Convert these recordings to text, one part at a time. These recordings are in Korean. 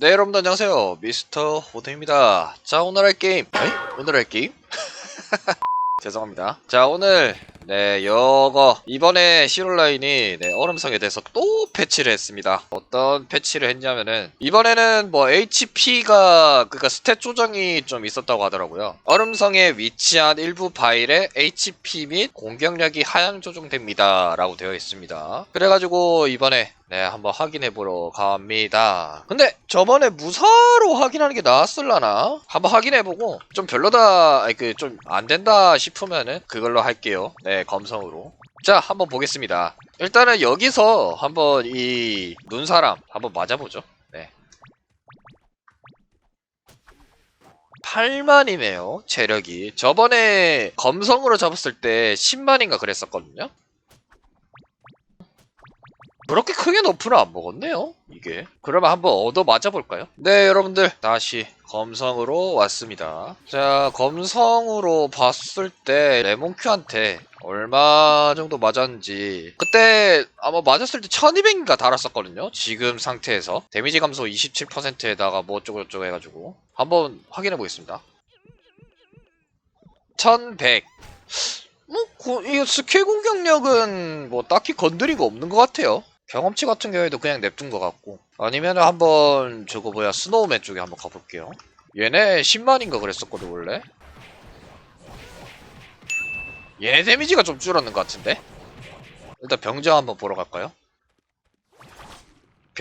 네 여러분들 안녕하세요 미스터 호드입니다 자 오늘 할 게임 에이? 오늘 할 게임? 죄송합니다 자 오늘 네 여거 이번에 시롤라인이 네, 얼음성에 대해서 또 패치를 했습니다 어떤 패치를 했냐면은 이번에는 뭐 HP가 그니까 스탯 조정이 좀 있었다고 하더라고요 얼음성에 위치한 일부 바일의 HP 및 공격력이 하향 조정됩니다 라고 되어 있습니다 그래가지고 이번에 네, 한번 확인해 보러 갑니다. 근데 저번에 무사로 확인하는 게 나았을라나? 한번 확인해 보고 좀 별로다, 그 좀 안 된다 싶으면은 그걸로 할게요. 네, 검성으로. 자, 한번 보겠습니다. 일단은 여기서 한번 이 눈사람 한번 맞아보죠. 네. 8만이네요, 체력이. 저번에 검성으로 잡았을 때 10만인가 그랬었거든요. 그렇게 크게 높이는 안 먹었네요 이게 그러면 한번 얻어 맞아볼까요? 네 여러분들 다시 검성으로 왔습니다 자 검성으로 봤을 때 레몬큐한테 얼마 정도 맞았는지 그때 아마 맞았을 때 1200인가 달았었거든요 지금 상태에서 데미지 감소 27%에다가 뭐 어쩌고저쩌고 해가지고 한번 확인해 보겠습니다 1100 뭐, 그, 이거 스킬 공격력은 뭐 딱히 건드린 거 없는 것 같아요. 경험치 같은 경우에도 그냥 냅둔 것 같고. 아니면 한번 저거 뭐야, 스노우맨 쪽에 한번 가볼게요. 얘네 10만인가 그랬었거든, 원래. 얘네 데미지가 좀 줄었는 것 같은데? 일단 병정 한번 보러 갈까요?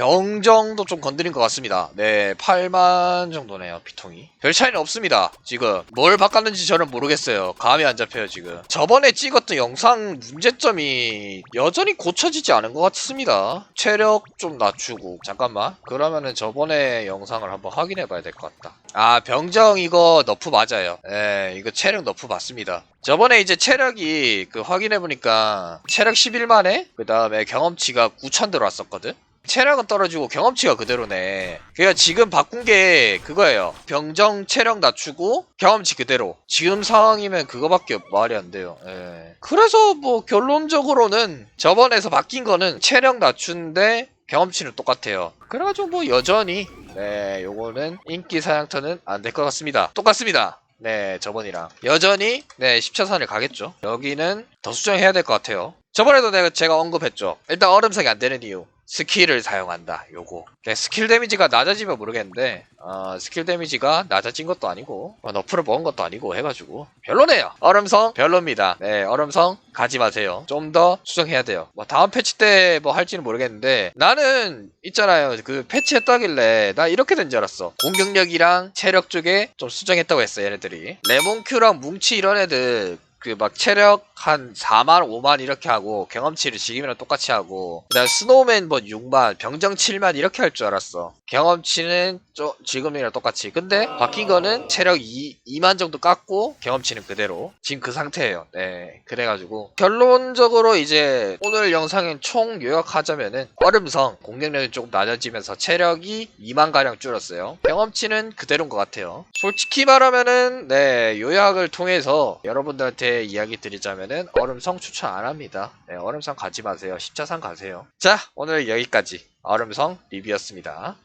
병정도 좀 건드린 것 같습니다. 네, 8만 정도네요, 피통이. 별 차이는 없습니다, 지금. 뭘 바꿨는지 저는 모르겠어요. 감이 안 잡혀요, 지금. 저번에 찍었던 영상 문제점이 여전히 고쳐지지 않은 것 같습니다. 체력 좀 낮추고. 잠깐만. 그러면은 저번에 영상을 한번 확인해 봐야 될 것 같다. 아, 병정 이거 너프 맞아요. 네, 이거 체력 너프 맞습니다. 저번에 이제 체력이 그 확인해 보니까 체력 11만에 그 다음에 경험치가 9천 들어왔었거든? 체력은 떨어지고 경험치가 그대로네. 그러니까 지금 바꾼 게 그거예요. 병정 체력 낮추고 경험치 그대로. 지금 상황이면 그거밖에 말이 안 돼요. 예. 그래서 뭐 결론적으로는 저번에서 바뀐 거는 체력 낮춘데 경험치는 똑같아요. 그래가지고 뭐 여전히 네 요거는 인기 사양터는 안 될 것 같습니다. 똑같습니다. 네, 저번이랑. 여전히, 네, 10차선을 가겠죠. 여기는 더 수정해야 될 것 같아요. 저번에도 내가 제가 언급했죠. 일단 얼음성이 안 되는 이유. 스킬을 사용한다. 요거. 네, 스킬 데미지가 낮아지면 모르겠는데, 어, 스킬 데미지가 낮아진 것도 아니고, 어, 너프를 먹은 것도 아니고 해가지고, 별로네요. 얼음성, 별로입니다. 네, 얼음성 가지 마세요. 좀 더 수정해야 돼요. 뭐, 다음 패치 때 뭐 할지는 모르겠는데, 나는, 있잖아요. 그 패치 했다길래, 나 이렇게 된 줄 알았어. 공격력이랑 체력 쪽에 좀 수정했다고 했어, 얘네들이. 레몬큐랑 뭉치 이런 애들, 그 막 체력 한 4만 5만 이렇게 하고 경험치를 지금이랑 똑같이 하고 그다음 스노우맨 뭐 6만 병정 7만 이렇게 할 줄 알았어. 경험치는 좀 지금이랑 똑같이. 근데 바뀐 거는 체력 2, 2만 정도 깎고 경험치는 그대로 지금 그 상태예요. 네. 그래가지고 결론적으로 이제 오늘 영상은 총 요약하자면은 얼음성 공격력이 조금 낮아지면서 체력이 2만 가량 줄었어요. 경험치는 그대로인 것 같아요. 솔직히 말하면은 네 요약을 통해서 여러분들한테 이야기 드리자 면은 얼음성 추천 안 합니다. 네, 얼음성 가지 마세요. 십자산 가세요. 자, 오늘 여기까지 얼음성 리뷰였습니다.